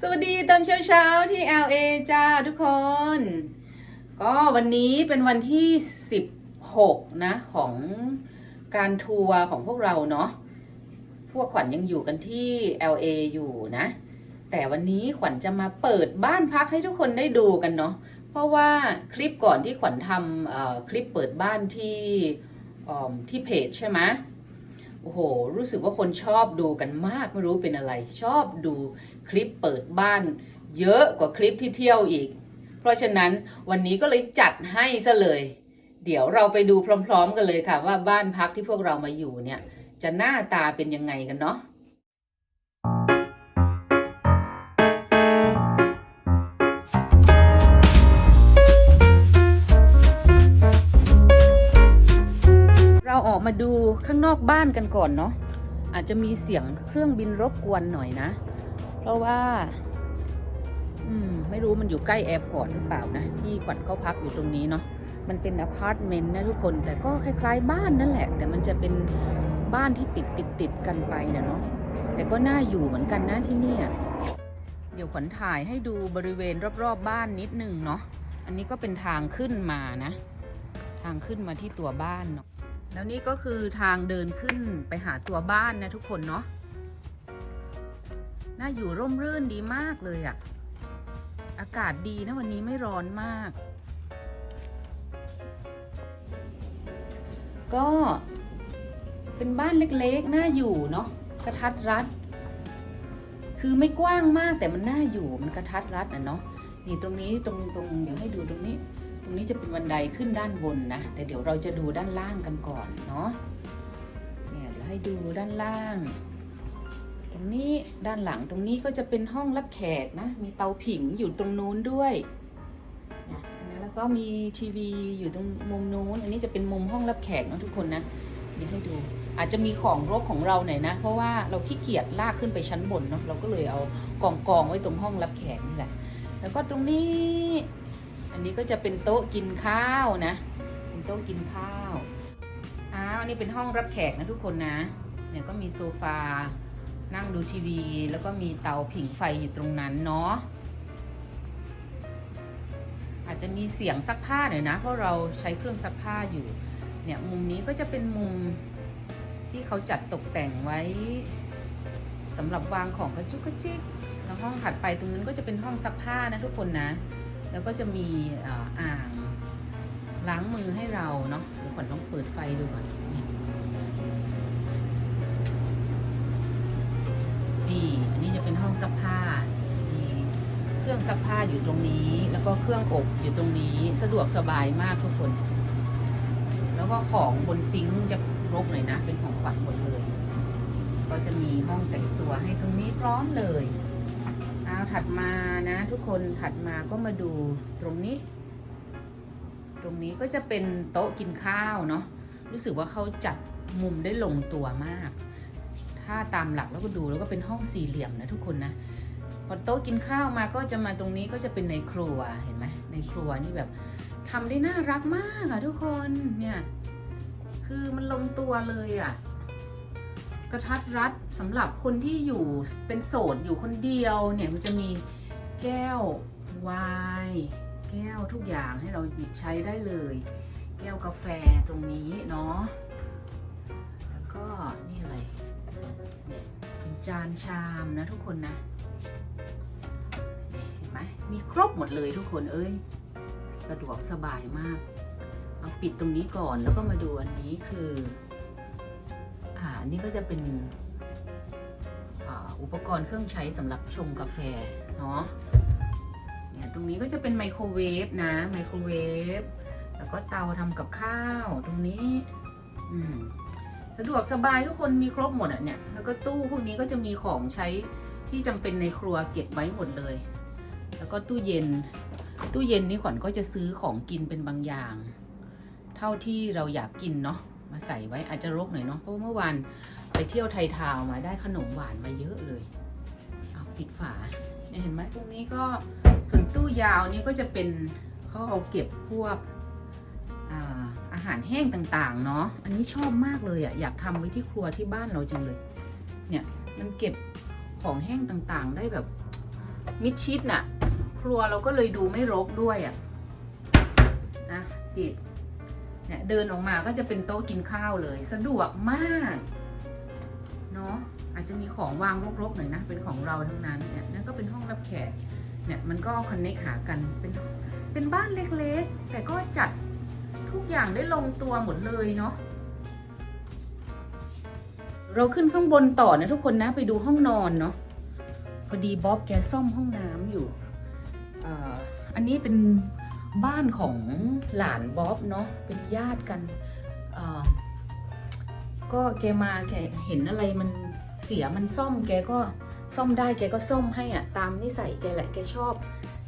สวัสดีตอนเช้าเช้าๆที่ LA จ้าทุกคน ก็วันนี้เป็นวันที่ 16 นะ ของการทัวร์ของพวกเราเนาะพวกขวัญยังอยู่กันที่ LA อยู่นะ แต่วันนี้ขวัญจะมาเปิดบ้านพักให้ทุกคนได้ดูกันเนาะเพราะว่าคลิปก่อนที่ขวัญทำคลิปเปิดบ้านที่ที่เพจใช่ไหม โอ้โห รู้สึกว่าคนชอบดูกันมากไม่รู้เป็นอะไร ชอบดูคลิปเปิดบ้าน เยอะกว่าคลิปที่เที่ยวอีก เพราะฉะนั้นวันนี้ก็เลยจัดให้ซะเลย เดี๋ยวเราไปดูพร้อม ๆ กันเลยค่ะ ว่าบ้านพักที่พวกเรามาอยู่เนี่ย จะหน้าตาเป็นยังไงกันเนาะ ออกมาดูข้างนอกบ้านกันก่อนเนาะอาจจะมีเสียงเครื่องบินรบกวนหน่อยนะ เพราะว่า อืม ไม่รู้มันอยู่ใกล้แอร์พอร์ตหรือเปล่านะ ที่ขวัญเขาพักอยู่ตรงนี้เนาะมันเป็นอพาร์ตเมนต์นะทุกคนแต่ก็คล้าย ๆ บ้านนั่นแหละ แต่มันจะเป็นบ้านที่ติดติดติดๆกันไปนะเนาะแต่ก็น่าอยู่เหมือนกันนะที่นี่เดี๋ยวขวัญถ่ายให้ดูบริเวณรอบๆบ้านนิดนึงเนาะอันนี้ก็เป็นทางขึ้นมานะ ทางขึ้นมาที่ตัวบ้านเนาะ แล้วนี่ก็คือทางเดินขึ้นไปหาตัวบ้านนะทุกคนเนาะ น่าอยู่ร่มรื่นดีมากเลยอะ่ะอากาศดีนะวันนี้ไม่ร้อนมาก ก็เป็นบ้านเล็กๆ น่าอยู่เนาะกระทัดรัด คือไม่กว้างมากแต่มันน่าอยู่มันกระทัดรัดอะเนาะ นี่ตรงนี้ตรงตรงเดี๋ยวให้ดูตรงนี้ รงนี้จะเป็นบันไดขึ้นด้านบนนะ แต่เดี๋ยวเราจะดูด้านล่างกันก่อนเนาะ เนี่ยเดี๋ยวให้ดูด้านล่าง ตรงนี้ด้านหลังตรงนี้ก็จะเป็นห้องรับแขกนะ มีเตาผิงอยู่ตรงนู้นด้วยนะแล้วก็มีทีวีอยู่ตรงมุมนู้น อันนี้จะเป็นมุมห้องรับแขกนะทุกคนนะเดี๋ยวให้ดู อาจจะมีของรกของเราหน่อยนะ เพราะว่าเราขี้เกียจลากขึ้นไปชั้นบนเนาะ เราก็เลยเอากองกองๆไว้ตรงห้องรับแขกนี่แหละ แล้วก็ตรงนี้ อันนี้ก็จะเป็นโต๊ะกินข้าวนะ เป็นโต๊ะกินข้าวอ้าวอันนี้เป็นห้องรับแขกนะทุกคนนะ เนี่ยก็มีโซฟา นั่งดูทีวี แล้วก็มีเตาผิงไฟอยู่ตรงนั้นเนาะ อาจจะมีเสียงซักผ้าหน่อยนะ เพราะเราใช้เครื่องซักผ้าอยู่ เนี่ยมุมนี้ก็จะเป็นมุมที่เขาจัดตกแต่งไว้สำหรับวางของกระจุกกระจิกแล้วห้องถัดไปตรงนั้นก็จะเป็นห้องซักผ้านะทุกคนนะ แล้วก็จะมีอ่างล้างมือให้เราเนาะเดี๋ยวขวัญต้องเปิดไฟดูก่อนนี่นี่อันนี้จะเป็นห้องซักผ้ามีเครื่องซักผ้าอยู่ตรงนี้ แล้วก็เครื่องอบอยู่ตรงนี้สะดวกสบายมากทุกคน แล้วก็ของบนซิงค์จะรกหน่อยนะ เป็นของขวัญหมดเลย ก็จะมีห้องแต่งตัวให้ตรงนี้พร้อมเลย เอาถัดมานะทุกคนถัดมาก็มาดูตรงนี้ ตรงนี้ก็จะเป็นโต๊ะกินข้าวเนาะรู้สึกว่าเขาจัดมุมได้ลงตัวมาก ถ้าตามหลักแล้วก็ดูแล้วก็เป็นห้องสี่เหลี่ยมนะทุกคนนะพอโต๊ะกินข้าวมาก็จะมาตรงนี้ก็จะเป็นในครัวเห็นไหมในครัวนี่แบบทำได้น่ารักมากอะทุกคนเนี่ยคือมันลงตัวเลยอะ กระทัดรัดสำหรับคนที่อยู่เป็นโสดอยู่คนเดียวเนี่ยมันจะมีแก้วไวน์แก้วทุกอย่างให้เราหยิบใช้ได้เลย แก้วกาแฟตรงนี้เนาะแล้วก็นี่อะไรเนี่ยเป็นจานชามนะทุกคนนะเห็นไหมมีครบหมดเลยทุกคนเอ้ยสะดวกสบายมาก เอาปิดตรงนี้ก่อนแล้วก็มาดูอันนี้คือ นนี้ก็จะเป็นอ,อุปกรณ์เครื่องใช้สำหรับชงกาแฟเนาะเนี่ยตรงนี้ก็จะเป็นไมโครเวฟนะไมโครเวฟแล้วก็เตาทำกับข้าวตรงนี้สะดวกสบายทุกคนมีครบหมดอะเนี่ยแล้วก็ตู้พวกนี้ก็จะมีของใช้ที่จำเป็นในครัวเก็บไว้หมดเลย แล้วก็ตู้เย็น ตู้เย็นนี่ขวัญก็จะซื้อของกินเป็นบางอย่าง เท่าที่เราอยากกินเนาะ มาใส่ไว้อาจจะรกหน่อยเนาะเพราะเมื่อวานไปเที่ยวไทยทาวมาได้ขนมหวานมาเยอะเลยเอาปิดฝาเนี่ยเห็นไหมตรงนี้ก็ส่วนตู้ยาวนี่ก็จะเป็นเขาเอาเก็บพวกอาอาหารแห้งต่าง ๆ เนาะ อันนี้ชอบมากเลยอะ่ะอยากทำไว้ที่ครัวที่บ้านเราจังเลย เนี่ยมันเก็บของแห้งต่างๆ ได้แบบมิดชิดน่ะ ครัวเราก็เลยดูไม่รกด้วยอะ่ะนะปิด เนี่ยเดินออกมาก็จะเป็นโต๊ะกินข้าวเลย สะดวกมากเนาะอาจจะมีของวางรกๆหน่อยนะ เป็นของเราทั้งนั้นเนี่ยนั่นก็เป็นห้องรับแขกเนี่ยมันก็คอนเนคหากันเป็นเป็นบ้านเล็กๆ แต่ก็จัดทุกอย่างได้ลงตัวหมดเลยเนาะเราขึ้นข้างบนต่อนะทุกคนนะไปดูห้องนอนเนาะพอดีบ๊อบแกซ่อมห้องน้ำอยู่อ่าอันนี้เป็น บ้านของหลานบ๊อบเนาะเป็นญาติกันก็แกมาแกเห็นอะไรมันเสียมันซ่อมแกก็ซ่อมได้แกก็ซ่อมให้อะตามนิสัยแกแหละแกชอบ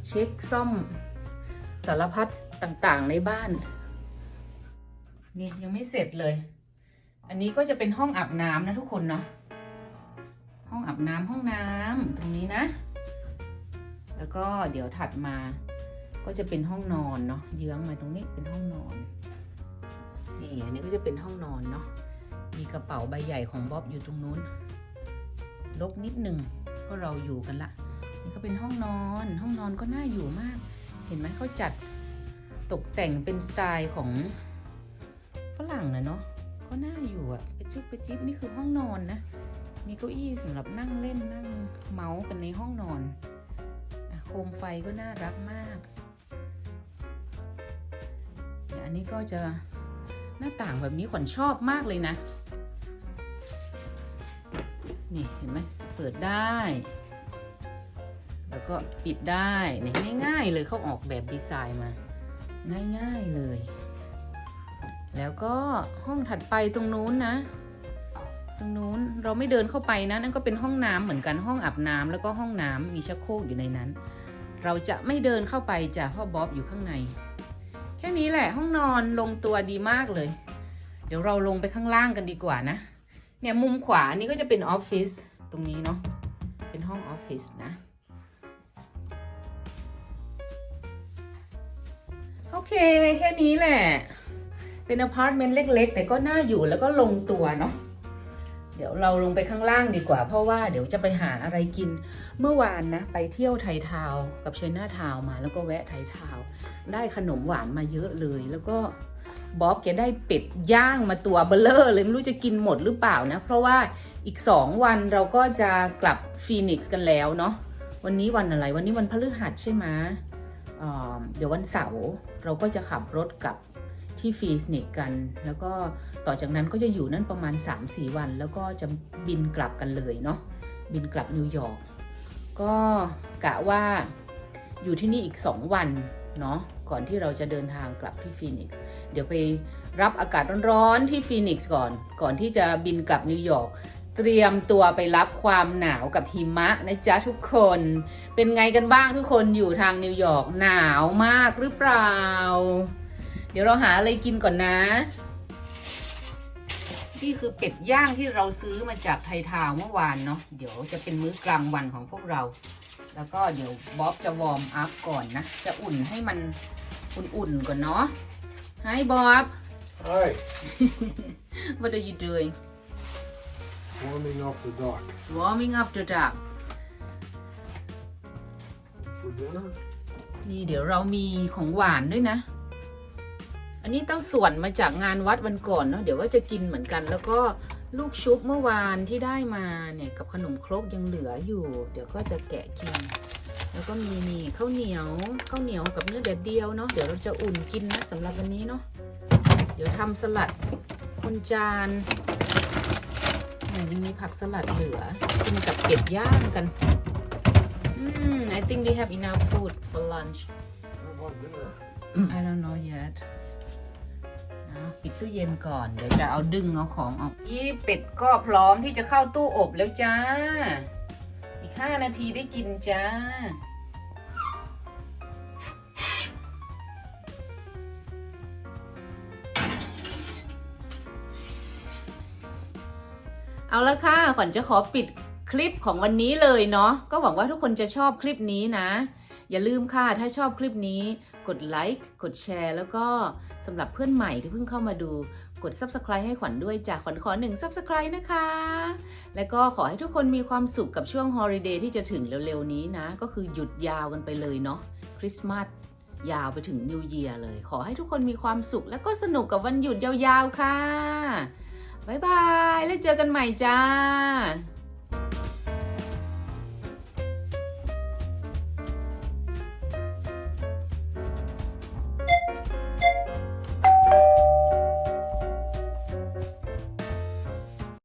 เช็คซ่อมสารพัดต่างๆในบ้าน นี่ยังไม่เสร็จเลย อันนี้ก็จะเป็นห้องอาบน้ำนะทุกคนเนาะห้องอาบน้ำห้องน้ำตรงนี้นะ แล้วก็เดี๋ยวถัดมา ก็จะเป็นห้องนอนเนาะเยื้องมาตรงนี้เป็นห้องนอนนี่อันนี้ก็จะเป็นห้องนอนเนาะมีกระเป๋าใบใหญ่ของบ๊อบอยู่ตรงนู้นลกนิดหนึ่งเพราะเราอยู่กันละนี่ก็เป็นห้องนอน ห้องนอนก็น่าอยู่มาก เห็นไหมเขาจัดตกแต่งเป็นสไตล์ของฝรั่งนะเนาะก็น่าอยู่อะกระจุกกระจิบนี่คือห้องนอนนะ มีเก้าอี้สำหรับนั่งเล่นนั่งเมาส์กันในห้องนอนโคมไฟก็น่ารักมาก อันนี้ก็จะหน้าต่างแบบนี้ขวัญชอบมากเลยนะ นี่เห็นไหมเปิดได้ แล้วก็ปิดได้เนี่ยง่าย ๆ เลยเขาออกแบบดีไซน์มา ง่ายๆเลย แล้วก็ห้องถัดไปตรงนู้นนะ ตรงนู้นเราไม่เดินเข้าไปนะ นั่นก็เป็นห้องน้ำเหมือนกันห้องอาบน้ำแล้วก็ห้องน้ำมีชักโครกอยู่ในนั้น เราจะไม่เดินเข้าไปจ้ะพราะบ๊อบอยู่ข้างใน แค่นี้แหละห้องนอนลงตัวดีมากเลย เดี๋ยวเราลงไปข้างล่างกันดีกว่านะ เนี่ยมุมขวานี่ก็จะเป็นออฟฟิศตรงนี้เนาะ เป็นห้องออฟฟิศนะ โอเคแค่นี้แหละ เป็นอพาร์ตเมนต์เล็ก ๆ แต่ก็น่าอยู่แล้วก็ลงตัวเนาะ เดี๋ยวเราลงไปข้างล่างดีกว่า เพราะว่าเดี๋ยวจะไปหาอะไรกินเมื่อวานนะ ไปเที่ยวไทยทาวกับเชน่าทาวมาแล้วก็แวะไทยทาวได้ขนมหวานมาเยอะเลย แล้วก็บ๊อบแกได้เป็ดย่างมาตัวเบลเลอร์เลยไม่รู้จะกินหมดหรือเปล่านะ เพราะว่าอีก2วันเราก็จะกลับฟีนิกซ์กันแล้วเนาะวันนี้วันอะไรวันนี้วันพฤหัสใช่ไหมเดี๋ยววันเสาร์เราก็จะขับรถกลับ ที่ฟีสนิกกัน แล้วก็ต่อจากนั้นก็จะอยู่นั่นประมาณ 3-4 วัน แล้วก็จะบินกลับกันเลยเนาะบินกลับนิวยอร์กก็กะว่าอยู่ที่นี่อีก 2 วันเนาะก่อนที่เราจะเดินทางกลับที่ฟีนิกซ์เดี๋ยวไปรับอากาศร้อนๆที่ฟีนิกซ์ก่อน ก่อนที่จะบินกลับนิวยอร์กเตรียมตัวไปรับความหนาวกับหิมะนะจ๊ะทุกคน เป็นไงกันบ้างทุกคนอยู่ทางนิวยอร์กหนาวมากหรือเปล่า เดี๋ยวเราหาอะไรกินก่อนนะ นี่คือเป็ดย่างที่เราซื้อมาจากไทยทาวน์เมื่อวานเนาะ เดี๋ยวจะเป็นมื้อกลางวันของพวกเรา แล้วก็เดี๋ยวบ๊อบจะวอร์มอัพก่อนนะ จะอุ่นให้มันอุ่นๆก่อนเนาะ Hi Bob Hi, what are you doing warming up the dock warming up the duck for dinner. นี่เดี๋ยวเรามีของหวานด้วยนะอั นนี้เต้าส่วนมาจากงานวัดวันก่อนเนาะเดี๋ยวว่าจะกินเหมือนกัน แล้วก็ลูกชุบเมื่อวานที่ได้มาเนี่ยกับขนมครกยังเหลืออยู่ เดี๋ยวก็จะแกะกิน แล้วก็มีนี่ข้าวเหนียวข้าวเหนียวกับเนื้อแดดเดียวเนาะเดี๋ยวเราจะอุ่นกินนะสำหรับวันนี้เนาะเดี๋ยวทำสลัดบนจานเนี่ยยังมีผักสลัดเหลือกินกับเป็ดย่างกันอืม I think we have enough food for lunch How about dinner? I don't know yet นะ ปิดตู้เย็นก่อน เดี๋ยวจะเอาดึงเอาของออกยี่เป็ดก็พร้อมที่จะเข้าตู้อบแล้วจ้า อีก 5 นาทีได้กินจ้า เอาละค่ะ ขวัญจะขอปิดคลิปของวันนี้เลยเนาะ ก็หวังว่าทุกคนจะชอบคลิปนี้นะ อย่าลืมค่ะ ถ้าชอบคลิปนี้ กดไลค์กดแชร์แล้วก็สำหรับเพื่อนใหม่ที่เพิ่งเข้ามาดูกด subscribe ให้ขวัญด้วยจากขวัญขอหนึ่ง subscribe นะคะ และก็ขอให้ทุกคนมีความสุขกับช่วง holiday ที่จะถึงเร็วๆนี้นะ ก็คือหยุดยาวกันไปเลยเนาะคริสต์มาสยาวไปถึง New Year เลย ขอให้ทุกคนมีความสุข และก็สนุกกับวันหยุดยาวๆค่ะ บ๊ายบาย แล้วเจอกันใหม่จ้า